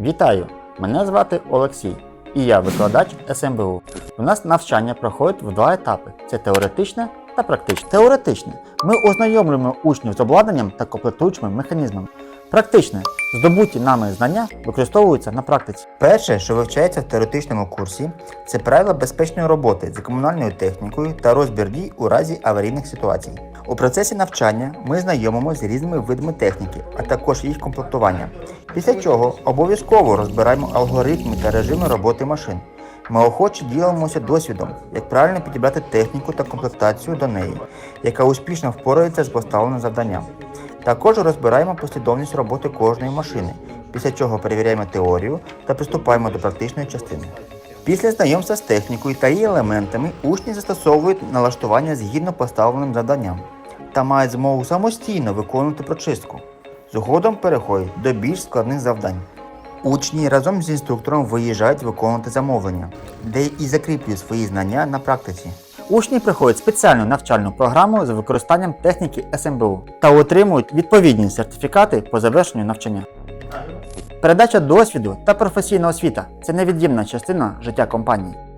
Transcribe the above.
Вітаю! Мене звати Олексій і я викладач СМБУ. У нас навчання проходить в два етапи: це теоретичне та практичне. Теоретичне ми ознайомлюємо учнів з обладнанням та комплектуючими механізмами. Практичне здобуті нами знання використовуються на практиці. Перше, що вивчається в теоретичному курсі, це правила безпечної роботи з комунальною технікою та розбір дій у разі аварійних ситуацій. У процесі навчання ми знайомимося з різними видами техніки, а також їх комплектування. Після чого обов'язково розбираємо алгоритми та режими роботи машин. Ми охоче ділимося досвідом, як правильно підібрати техніку та комплектацію до неї, яка успішно впорається з поставленим завданням. Також розбираємо послідовність роботи кожної машини, після чого перевіряємо теорію та приступаємо до практичної частини. Після знайомства з технікою та її елементами учні застосовують налаштування згідно поставленим завданням та мають змогу самостійно виконувати прочистку. Згодом переходять до більш складних завдань. Учні разом з інструктором виїжджають виконувати замовлення, де і закріплюють свої знання на практиці. Учні проходять спеціальну навчальну програму з використанням техніки СМБУ та отримують відповідні сертифікати по завершенню навчання. Передача досвіду та професійна освіта це невід'ємна частина життя компанії.